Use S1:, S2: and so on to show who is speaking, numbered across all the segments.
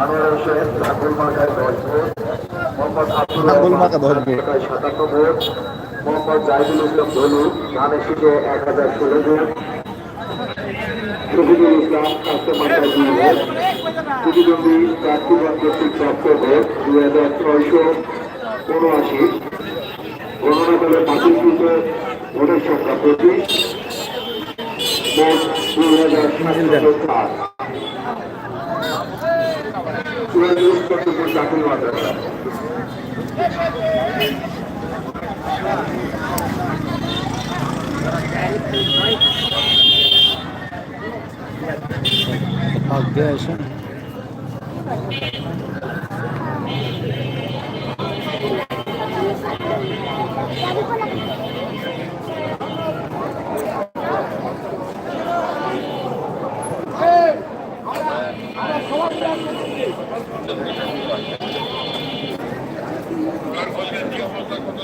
S1: আনোয়ার হোসেন ঠাকুর মার্কায় দশ ভোট মোহাম্মদ আব্দুল
S2: মার্কা দশ ভোট।
S1: এক হাজার ষোলো ভোট শহীদুল ইসলাম দুই হাজার ছয়শো উনআশি গণনা করে বাতিলকৃত ভোটের সংখ্যা দুই হাজার চুয়াল্লিশ চট্টগ্রাম চাকরি মাদ্রাসা
S2: ভাগ্যে এসে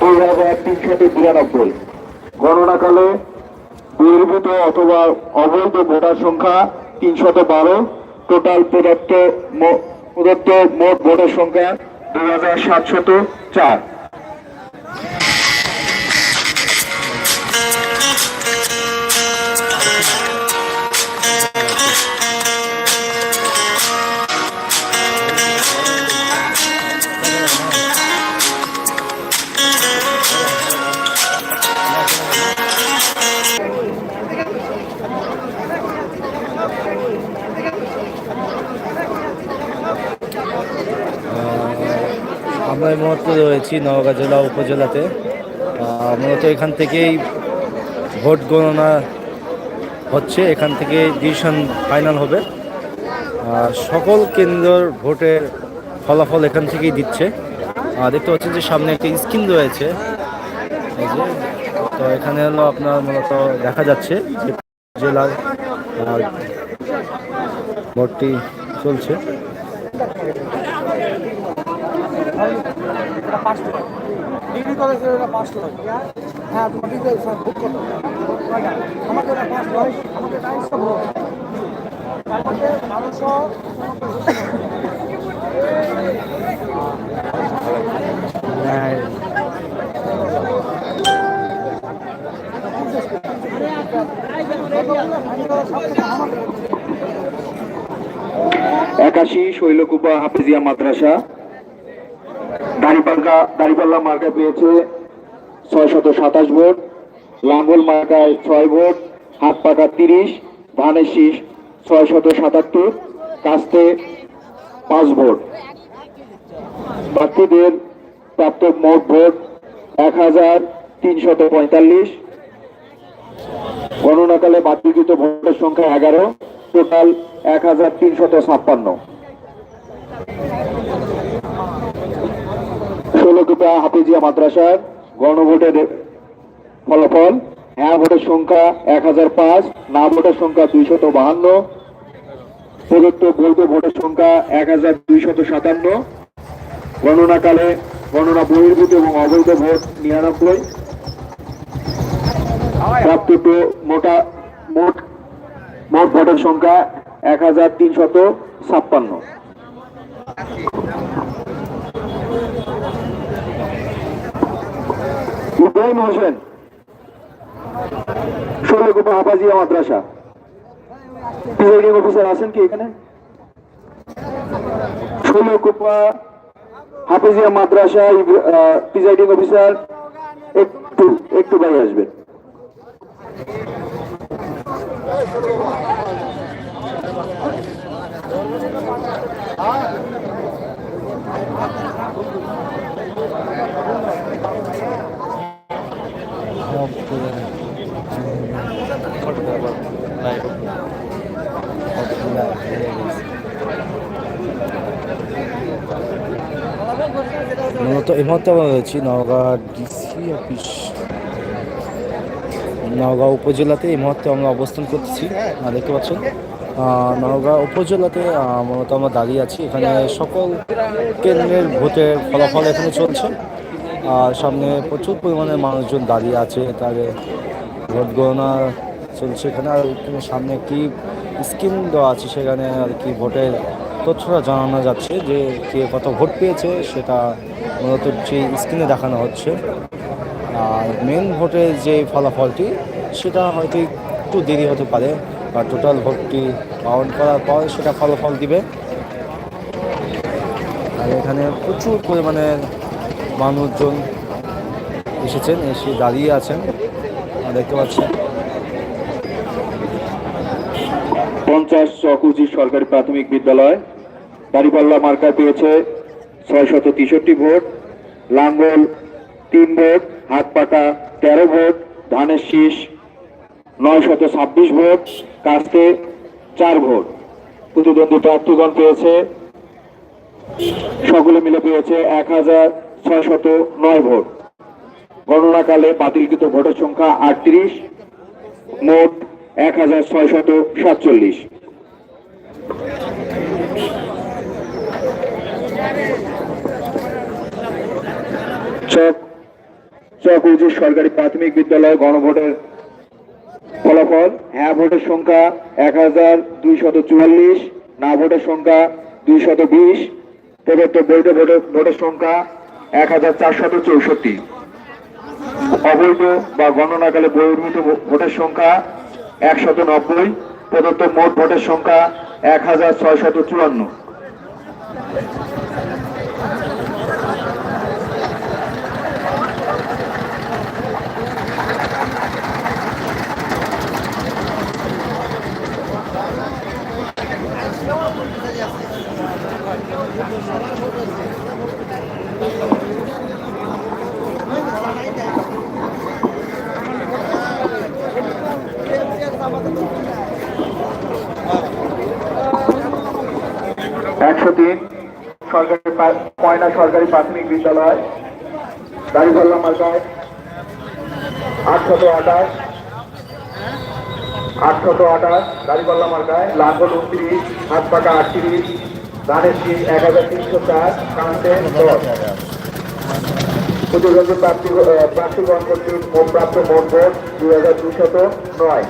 S1: দুই হাজার তিনশত বিরানব্বই। গণনাকালে বহির্ভূত অথবা অবৈধ ভোটার সংখ্যা তিনশত বারো। টোটাল প্রদত্ত প্রদত্ত মোট ভোটের সংখ্যা দুই হাজার সাতশত চার।
S2: রয়েছি নওগাঁ জেলা উপজেলাতে। মূলত এখান থেকেই ভোট গণনা হচ্ছে, এখান থেকে ডিসিশন ফাইনাল হবে। সকল কেন্দ্রের ভোটের ফলাফল এখান থেকেই দিচ্ছে। দেখতে পাচ্ছেন যে সামনে একটা স্ক্রিন রয়েছে। তো এখানে হলো আপনার মূলত দেখা যাচ্ছে যে জেলার ভোটটি চলছে।
S3: ডিগ্রি কলেজের ওটা পাঁচ লাখ। হ্যাঁ তোমার ডিগ্রি স্যার বুক কয়টা? আমাকে ওটা পাঁচ লাখ। আমাকে টাইমসটা বলো আমাকে বারোশো
S1: একাশি শৈলকুপা হাফিজিয়া মাদ্রাসা। দাড়িপাল্লা দাড়িপাল্লা মার্কা পেয়েছে ছয় শত সাতাশ ভোট, লাঙ্গল মার্কায় ছয় ভোট, হাত পাকা তিরিশ ধানের শীষ ছয় শত সাতাত্তর, কাস্তে পাঁচ ভোট। প্রার্থীদের প্রাপ্ত মোট ভোট এক হাজার তিনশত পঁয়তাল্লিশ। গণনাকালে বাতিলকৃত ভোটের সংখ্যা এগারো, টোটাল এক হাজার তিনশত ছাপ্পান্ন। ষোলকুপা হাফিজিয়া মাদ্রাসার গণভোটের ফলাফল। হ্যাঁ ভোটের সংখ্যা এক হাজার পাঁচ, না ভোটের সংখ্যা দুইশত বাহান্ন। প্রদত্ত বৈধ ভোটের সংখ্যা এক হাজার দুইশত সাতান্ন। গণনাকালে গণনা বহির্ভূত এবং অবৈধ ভোট নিরানব্বই। প্রাপ্ত মোটা মোট মোট ভোটের সংখ্যা এক হাজার তিনশত ছাপ্পান্ন। ইব্রাহিম হোসেন ষোলকুপা হাফাজিয়া মাদ্রাসা। প্রিজাইডিং অফিসার আছেন কি এখানে? ষোলকুপা হাফিজিয়া মাদ্রাসা প্রিজাইডিং অফিসার, একটু একটু বাইরে আসবেন।
S2: অফ করে মূলত এই মুহূর্তে আমরা রয়েছি নওগাঁ ডিসি অফিস। নওগাঁ উপজেলাতে এই মুহূর্তে আমরা অবস্থান করতেছি আহ, দেখতে পাচ্ছেন? নওগাঁ উপজেলাতে মূলত আমরা দাঁড়িয়ে আছি। এখানে সকল কেন্দ্রের ভোটের ফলাফল এখানে চলছে। আর সামনে প্রচুর পরিমাণে মানুষজন দাঁড়িয়ে আছে, তাদের ভোট গণনা চলছে এখানে, আর সামনে একটি স্কিম দেওয়া আছে, সেখানে আর কি ভোটের তথ্যটা জানানো যাচ্ছে যে কে কত ভোট পেয়েছে, সেটা মূলত সেই স্ক্রিনে দেখানো হচ্ছে। আর মেন ভোটের যে ফলাফলটি, সেটা হয়তো একটু দেরি হতে পারে, বা টোটাল ভোটটি কাউন্ট করার পর সেটা ফলাফল দিবে। আর এখানে প্রচুর পরিমাণে মানুষজন এসেছেন, এসে দাঁড়িয়ে আছেন। দেখতে পাচ্ছেন
S1: পঞ্চাশ চকুজি সরকারি প্রাথমিক বিদ্যালয় দাঁড়িপাল্লা মার্কা পেয়েছে ছয় শত তেষট্টি ভোট, লাঙ্গল তিন ভোট হাত পাকা তেরো ভোট, ধানের শীষ নয় শত ছাব্বিশ ভোট, কাস্তে চার ভোট। প্রতিদ্বন্দ্বী প্রার্থীগণ পেয়েছে, সকলে মিলে পেয়েছে এক হাজার ছয় শত নয় ভোট। গণনাকালে বাতিলকৃত ভোটের সংখ্যা আটত্রিশ, মোট এক হাজার ছয় শত সাতচল্লিশ। চক চক উজির সরকারি প্রাথমিক বিদ্যালয় গণভোটের ফলাফল। হ্যাঁ ভোটের সংখ্যা এক হাজার দুইশত চুয়াল্লিশ, না, ভোটের সংখ্যা দুইশত বিশ। প্রদত্ত বৈধ ভোটের ভোটের সংখ্যা এক হাজার চারশত চৌষট্টি। অবৈধ বা গণনাকালে বহির্ভূত ভোটের সংখ্যা একশত নব্বই, প্রদত্ত মোট ভোটের সংখ্যা এক হাজার ছয়শত চুয়ান্ন একশো তিন সরকারি কয়না সরকারি প্রাথমিক বিদ্যালয় দাড়িপাল্লা মার্কায় আটশত আঠাশ আটশত আঠাশ দাড়িপাল্লা মার্কায় লাঙ্গল উনত্রিশ, হাত পাকা আটত্রিশ, ধানের শীষ এক হাজার তিনশো চার কান্তে দশ। প্রার্থী প্রার্থীগণ প্রাপ্ত মোট ভোট দুই হাজার দুশত নয়।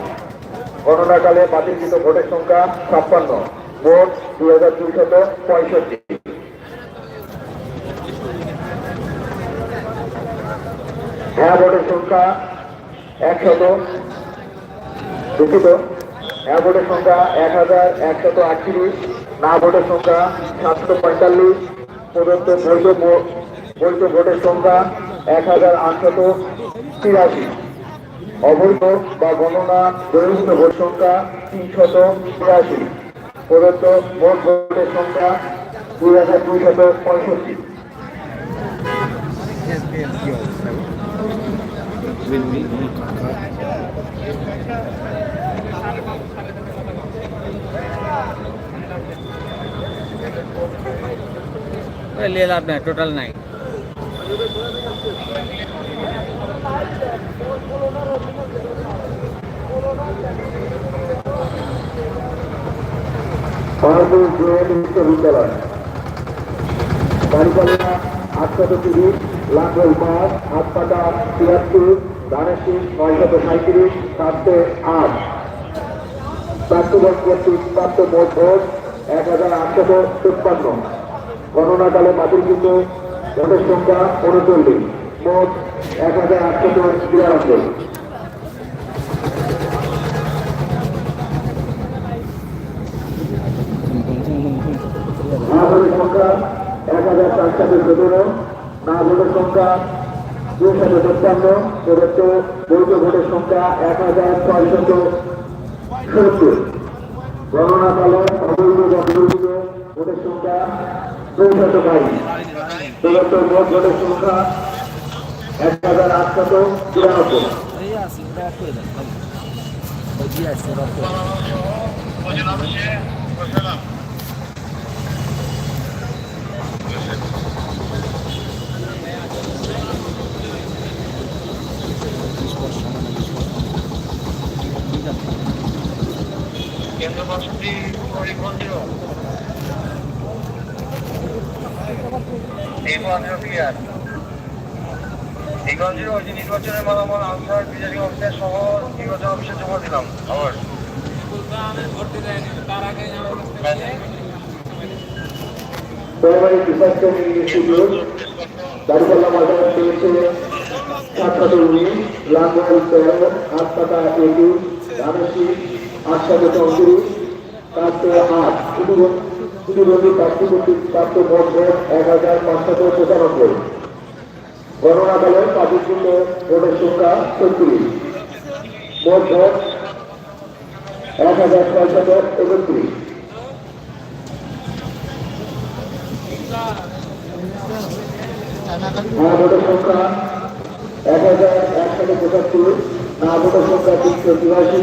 S1: গণনাকালে বাতিলকৃত ভোটের সংখ্যা ছাপ্পান্ন। ভোট দুই হাজার দুইশত পঁয়ষট্টি। হ্যাঁ ভোটের সংখ্যা একশত দুঃখিত। হ্যাঁ ভোটের সংখ্যা এক হাজার একশত আটত্রিশ না ভোটের সংখ্যা সাতশো পঁয়তাল্লিশ। প্রদত্ত বৈধ বৈধ ভোটের সংখ্যা এক হাজার আটশত তিরাশি। অবৈধ বা গণনা বহির্ভূত ভোট সংখ্যা তিনশত তিরাশি। প্রদত্ত মোট ভোটের সংখ্যা দুই হাজার দুইশত পঁয়ষট্টি।
S4: ले लाभ नाही टोटल नाही
S1: খড়গপুর জুয়েল বিশ্ববিদ্যালয় বাড়িপাল্লা আটশত তিরিশ লাখের পাঁচ হাত পাটা তিয়াত্তর ধানেশি নয়শত সাঁত্রিশ সাতশো আট প্রাপ্তবন কর্তৃক প্রাপ্ত মোট এক হাজার আটশত তিপ্পান্ন। গণনাকালে বাতিলকৃত ভোটের সংখ্যা উনচল্লিশ। মোট এক হাজার আটশত বিরানব্বই। সংখ্যা এক হাজার চারশত সতেরো, না ভোটের সংখ্যা দুশত সত্তান্ন। প্রদত্ত বৈধ ভোটের সংখ্যা এক হাজার ছয়শত সত্তর গণনাকালে অবৈধ বা বৈধ ভোটের সংখ্যা চৌশত বাইশ প্রদত্ত মোট ভোটের সংখ্যা এক হাজার আটশত তিরানব্বই
S2: আছে করে দেন ওই
S5: নির্বাচনের বিজেপি অফিসার সহ নির্বাচন অফিসে জমা দিলাম আবার
S1: প্রাইমারি ডিপার্টমেন্ট ইনস্টিটিউট দারুপাল্লা বাজার পেয়েছে তেরো হাতপাতা রামেশি আটশত চৌত্রিশ চারশো আট প্রতিবন্ধী প্রার্থী কর্তৃক প্রাপ্ত ভোট এক হাজার পাঁচশত পঁচানব্বই। গণনাকালে প্রাধিকৃত ভোটের সংখ্যা ছত্রিশ। মোট ভোট এক হাজার ছয়শত একত্রিশ। ভোটের সংখ্যা এক হাজার একশত পঁচাত্তর, না ভোটের সংখ্যা তিনশো তিরাশি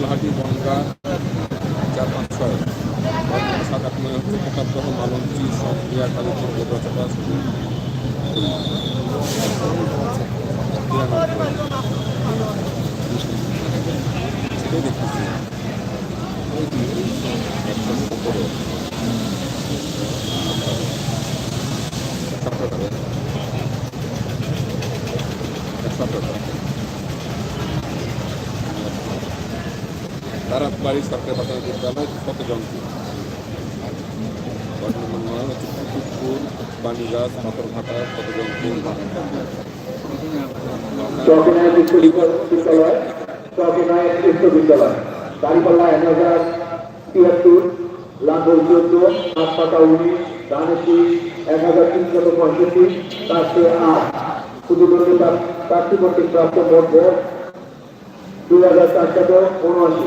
S6: গোলহাটি বনগা চার পাঁচ ছয়। সাত আট নয় হচ্ছে মোকাদ্দহ মালঞ্চি সক্রিয়া সেটাই দেখতেছি বিদ্যালয় ওয়ার্ড নম্বর নয় হচ্ছে কুতুবপুর বাণীগাছ পাথরঘাটা
S1: চকিনায় বিশ্ববিদ্যালয় দাঁড়িপাল্লা এক হাজার উনিশ এক হাজার প্রাপ্ত ভোট দুই হাজার চারশত উনআশি।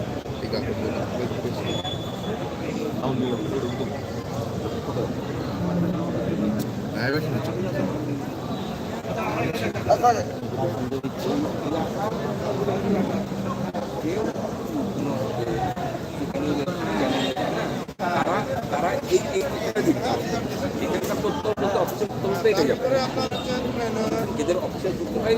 S6: তারা এই এই এখানকার বলতে অফিসের তথ্য পেয়ে যাবে এদের অফিসের তথ্য হয়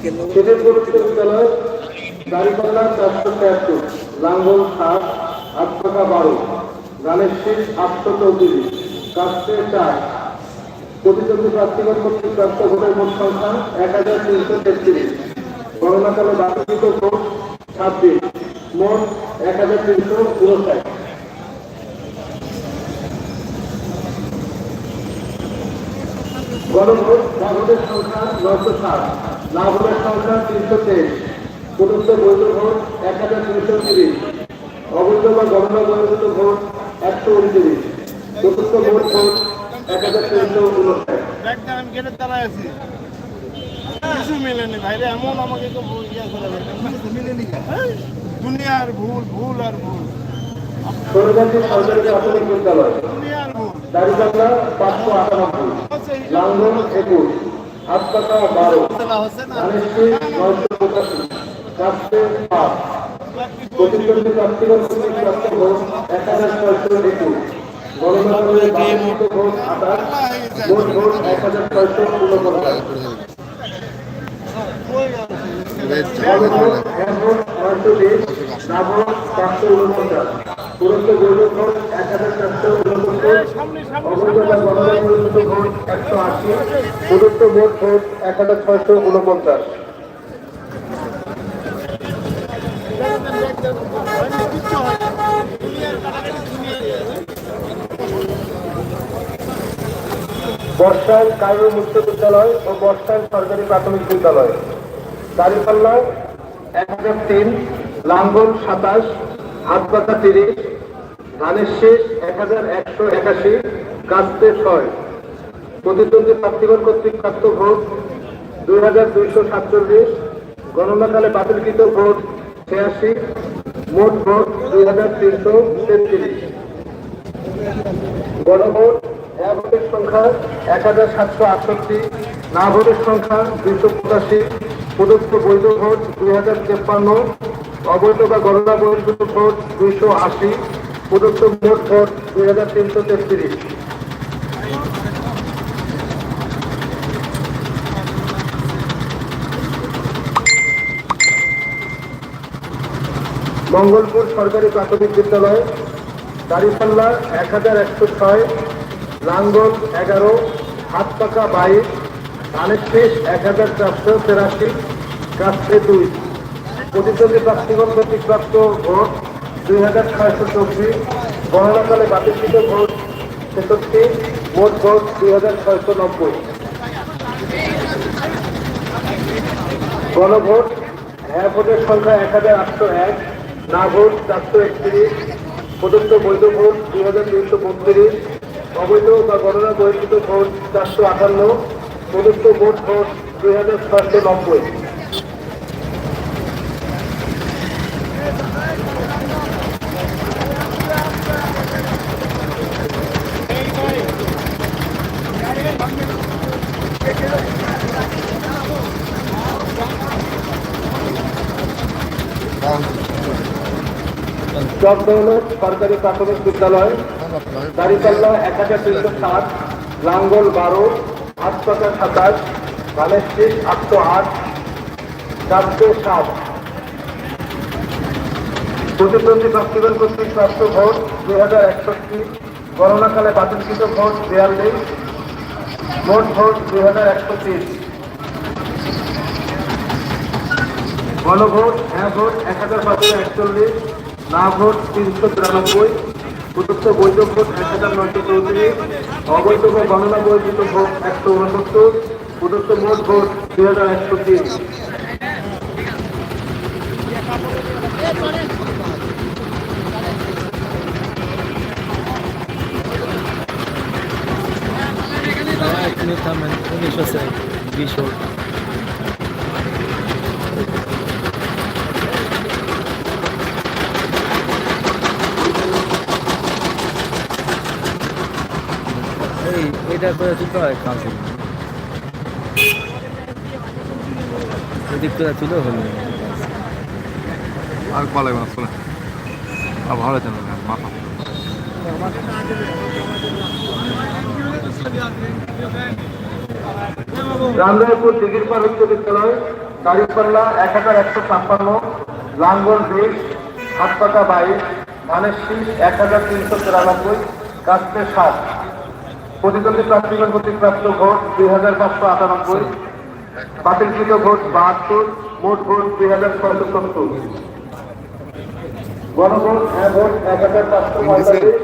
S1: ছেলেপুর বিশ্ববিদ্যালয় দাঁড়িপাল্লা চারশো তেয়াত্তর, লাঙ্গল সাত আটপাকা বারো গানের শেষ আটশো চৌত্রিশ কাস্টে চার। প্রতিদ্বন্দ্বী প্রার্থীগণ কর্তৃক প্রাপ্ত ভোটের মোট সংখ্যা এক হাজার তিনশো তেত্রিশ। গণনাকালে বাতিলিত ভোট ছাব্বিশ, মোট এক হাজার তিনশো উনষাট। গণভোট ভোটের সংখ্যা নশো সাত না ভোটের সংখ্যা তিনশো তেইশ প্রদত্ত বৈধ ভোট এক হাজার তিনশো তিরিশ অবৈধ বা গণনা বহির্ভূত ভোট একশো উনত্রিশ প্রদত্ত মোট ভোট এক হাজার তিনশো উনষাট।
S3: কিছু মেলেনি ভাইরে এমন আমাকে তো ইয়ে করে মিলেনি দুনিয়ার ভুল ভুল আর ভুল।
S1: সরকারি সরকারি প্রাথমিক বিদ্যালয় পাঁচশো আটানব্বই লাঙ্গল একুশ হাতপাতা বারো ধানেশ্বরী নয়শো পঁচাশি কাস্তে পাঁচ প্রতিদ্বন্দ্বী প্রার্থীগণ কর্তৃক প্রাপ্ত ভোট এক হাজার ছয়শো একুশ গণনাগরে বাংলাদেশ ভোট আঠাশ মোট ভোট এক হাজার ছয়শো ঊনপঞ্চাশ এক ভোট নয়শো বিশ না ভোট পাঁচশো ঊনপঞ্চাশ বৈধ ভোট এক হাজার চারশো বা একশো আশি এক হাজার ছয়শো কায়ু উচ্চ বিদ্যালয় ও বর্ষাল সরকারি প্রাথমিক বিদ্যালয়। দাঁড়িপাল্লা এক হাজার তিন লাঙ্গল সাতাশ হাতপাতা তিরিশ ধানের শেষ এক হাজার একশো একাশি, কাস্তে ছয়। প্রতিদ্বন্দ্বী প্রার্থীগণ কর্তৃক প্রাপ্ত ভোট দুই হাজার দুইশো সাতচল্লিশ, গণনাকালে বাতিলকৃত ভোট ছিয়াশি, মোট ভোট দুই হাজার তিনশো তেত্রিশ। গণভোট ভোটের সংখ্যা এক হাজার সাতশো আটষট্টি, না ভোটের সংখ্যা দুইশো পঁচাশি। প্রদত্ত বৈধ ভোট দুই হাজার তেপ্পান্ন, অবৈধ বা গণনা বহির্ভূত ভোট দুইশো আশি। প্রদত্ত মোট ভোট দুই হাজার তিনশো তেত্রিশ। মঙ্গলপুর সরকারি প্রাথমিক বিদ্যালয় দারিপাল্লা এক হাজার একশো ছয়, লাঙ্গল এগারো হাতপাকা বাইশ ধানের এক হাজার চারশো তেরাশি কাস্তে দুই। প্রতিদ্বন্দ্বী প্রার্থীগণ কর্তৃক প্রাপ্ত ভোট দুই হাজার ছয়শো চব্বিশ গণনাকালে বাতিলকৃত ভোট ছেষট্টি মোট ভোট দুই হাজার ছয়শো নব্বই। গণভোট হ্যাঁ ভোটের সংখ্যা এক হাজার আটশো এক, না ভোট চারশো একত্রিশ, প্রদত্ত বৈধ ভোট দুই হাজার তিনশো বত্রিশ, অবৈধ বা গণনা বহির্ভূত ভোট চারশো আটান্ন, প্রদত্ত ভোট ভোট দুই হাজার ছয়শো নব্বই। চকদৌলত সরকারি প্রাথমিক বিদ্যালয় দাঁড়িপাল্লা এক হাজার তিনশো সাত, লাঙ্গল বারো হাতপাতা সাতাশ ধানের আটশো আট চারশো সাত। প্রতিদ্বন্দ্বী প্রার্থীগণ কর্তৃক প্রাপ্ত ভোট দুই হাজার একষট্টি, গণনাকালে বাতিলকৃত ভোট বিয়াল্লিশ মোট ভোট দুই হাজার একশো তিন গণভোট হ্যাঁ ভোট এক হাজার পাঁচশো একচল্লিশ, না ভোট তিনশো তিরানব্বই প্রদত্ত বৈধ ভোট এক হাজার নয়শো চৌত্রিশ, অবৈধ গণনা বৈধ ভোট একশো উনসত্তর প্রদত্ত মোট ভোট দুই হাজার একশো তিন।
S2: এক থামেন, উনিশ আছে, বিশ হোক। এটা করে তুলতে হয় কাউন্সিল এদিক করে তুলে হলো।
S7: আর ভালো লাগবে না শুনে আর ভালো লাগছে মাথা।
S1: রামরায়পুর দিঘিরপাড় উচ্চ বিদ্যালয় দাঁড়িপাল্লা এক হাজার একশো ছাপ্পান্ন, লাঙ্গল বিশ হাতপাকা বাইশ, ধানের শীষ এক হাজার তিনশো তিরানব্বই কাস্তে সাত। প্রতিদ্বন্দ্বী প্রার্থীগণ কর্তৃক প্রাপ্ত ভোট দুই হাজার পাঁচশো আটানব্বই, বাতিলকৃত ভোট বাহাত্তর, মোট ভোট দুই হাজার ছয়শো সত্তর। গণভোট হ্যাঁ ভোট এক হাজার পাঁচশো পঁয়তাল্লিশ।